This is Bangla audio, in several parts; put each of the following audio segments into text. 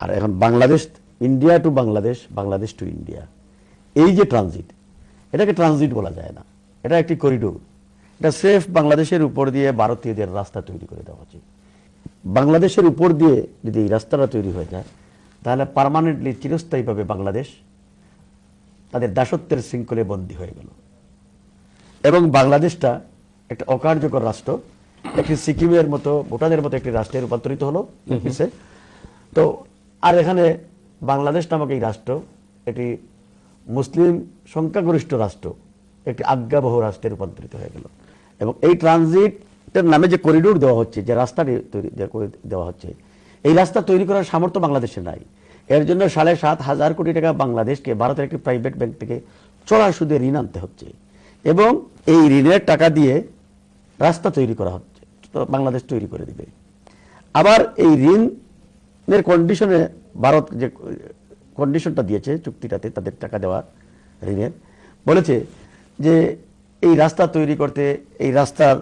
আর এখন Bangladesh India to Bangladesh Bangladesh to India এই যে ট্রানজিট এটাকে ট্রানজিট বলা যায় না। এটা একটি করিডোর এটা সেফ বাংলাদেশের উপর দিয়ে ভারতীয়দের রাস্তা তৈরি করে দেওয়া উচিত। বাংলাদেশের উপর দিয়ে যদি এই রাস্তাটা তৈরি হয়ে যায় তাহলে পার্মানেন্টলি চিরস্থায়ীভাবে বাংলাদেশ তাদের দাসত্বের শৃঙ্খলে বন্দী হয়ে গেল। এবং বাংলাদেশটা একটা অকার্যকর রাষ্ট্র। একটি সিকিমের মতো ভুটানের মতো একটি রাষ্ট্রে রূপান্তরিত হলো। তো আর এখানে বাংলাদেশ নামক এই রাষ্ট্র, এটি মুসলিম সংখ্যাগরিষ্ঠ রাষ্ট্র, একটি আজ্ঞাবহ রাষ্ট্রে রূপান্তরিত হয়ে গেল। এবং এই ট্রানজিটের নামে যে করিডোর দেওয়া হচ্ছে, যে রাস্তাটি তৈরি করে দেওয়া হচ্ছে, এই রাস্তা তৈরি করার সামর্থ্য বাংলাদেশে নাই। এর জন্য সাড়ে সাত হাজার কোটি টাকা বাংলাদেশকে ভারতের একটি প্রাইভেট ব্যাংক থেকে চড়া সুদে ঋণ আনতে হচ্ছে। এবং এই ঋণের টাকা দিয়ে রাস্তা তৈরি করা হচ্ছে, বাংলাদেশ তৈরি করে দিবে। আবার এই ঋণের কন্ডিশনে ভারত যে কন্ডিশনটা দিয়েছে চুক্তিটাতে তাদের টাকা দেওয়ার ঋণের, বলেছে যে এই রাস্তা তৈরি করতে, এই রাস্তার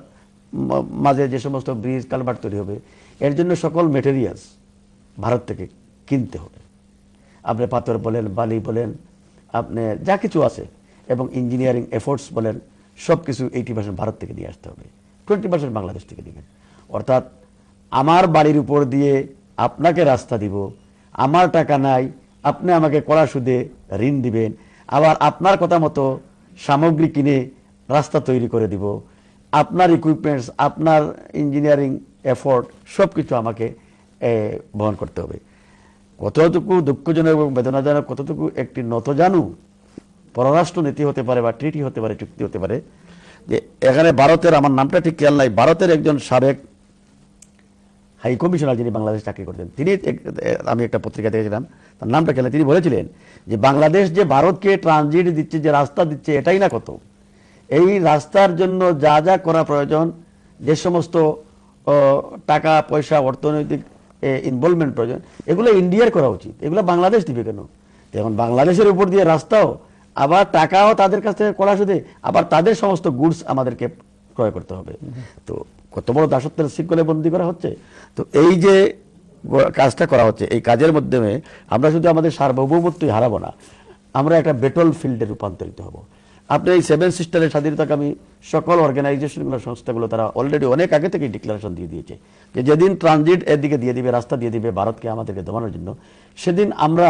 মাঝে যে সমস্ত ব্রিজ কালভার্ট তৈরি হবে, এর জন্য সকল মেটেরিয়ালস ভারত থেকে কিনতে হবে। আপনি পাথর বলেন, বালি বলেন, আপনি যা কিছু আছে, এবং ইঞ্জিনিয়ারিং এফোর্টস বলেন সব কিছু এইটি পার্সেন্ট ভারত থেকে নিয়ে আসতে হবে। টোয়েন্টি পার্সেন্ট বাংলাদেশ থেকে দিবেন। অর্থাৎ আমার বাড়ির উপর দিয়ে আপনাকে রাস্তা দিব। আমার টাকা নাই, আপনি আমাকে কড়া সুদে ঋণ দিবেন। আবার আপনার কথা মতো সামগ্রী কিনে রাস্তা তৈরি করে দিব। আপনার ইকুইপমেন্টস আপনার ইঞ্জিনিয়ারিং এফোর্ট সব কিছু আমাকে বহন করতে হবে। কতটুকু দুঃখজনক এবং বেদনাজনক, কতটুকু একটি নতজানু পররাষ্ট্র নীতি হতে পারে বা ট্রিটি হতে পারে, চুক্তি হতে পারে, যে এখানে ভারতের, আমার নামটা ঠিক খেয়াল নাই, ভারতের একজন সাবেক হাই কমিশনার যিনি বাংলাদেশ চাকরি করতেন, তিনি আমি একটা পত্রিকা দেখেছিলাম, তার নামটা খেলে তিনি বলেছিলেন যে বাংলাদেশ যে ভারতকে ট্রানজিট দিচ্ছে, যে রাস্তা দিচ্ছে, এটাই না কত? এই রাস্তার জন্য যা যা করা প্রয়োজন, যে সমস্ত টাকা, পয়সা, অর্থনৈতিক ইনভলভমেন্ট প্রয়োজন, এগুলো ইন্ডিয়ার করা উচিত। এগুলো বাংলাদেশ দিবে কেন? এখন বাংলাদেশের উপর দিয়ে রাস্তাও, আবার টাকাও তাদের কাছ থেকে করা শুধু আবার তাদের সমস্ত গুডস আমাদেরকে ক্রয় করতে হবে। তো কত বড় দাসত্বের শৃঙ্খলে বন্দি করা হচ্ছে? তো এই যে কাজটা করা হচ্ছে, এই কাজের মাধ্যমে আমরা শুধু আমাদের সার্বভৌমত্বই হারাবো না, আমরা একটা বেটল ফিল্ডে রূপান্তরিত হব। আপনি এই সেভেন সিস্টারের স্বাধীনতাকামী সকল অর্গানাইজেশনগুলো, সংস্থাগুলো, তারা অলরেডি অনেক আগে থেকেই ডিক্লারেশন দিয়ে দিয়েছে যে যেদিন ট্রানজিট এদিকে দিয়ে দিবে, রাস্তা দিয়ে দিবে, ভারতকে আমাদেরকে দমানোর জন্য, সেদিন আমরা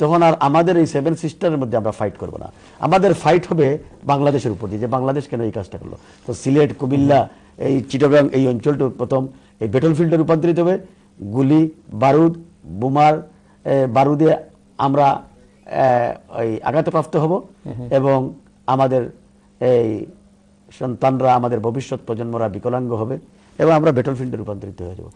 তখন আর আমাদের এই সেভেন সিস্টারের মধ্যে আমরা ফাইট করব না। আমাদের ফাইট হবে বাংলাদেশের উপর দিয়ে, যে বাংলাদেশ কেন এই কাজটা করল। তো সিলেট, কুমিল্লা, এই চিটগাং, এই অঞ্চলটা প্রথম, এই বেটল ফিল্ডে রূপান্তরিত হবে। গুলি, বারুদ, বোমার বারুদে আমরা ওই আঘাতপ্রাপ্ত হব। এবং আমাদের এই সন্তানরা, আমাদের ভবিষ্যৎ প্রজন্মরা বিকলাঙ্গ হবে এবং আমরা বেটল ফিল্ডে রূপান্তরিত হয়ে যাব।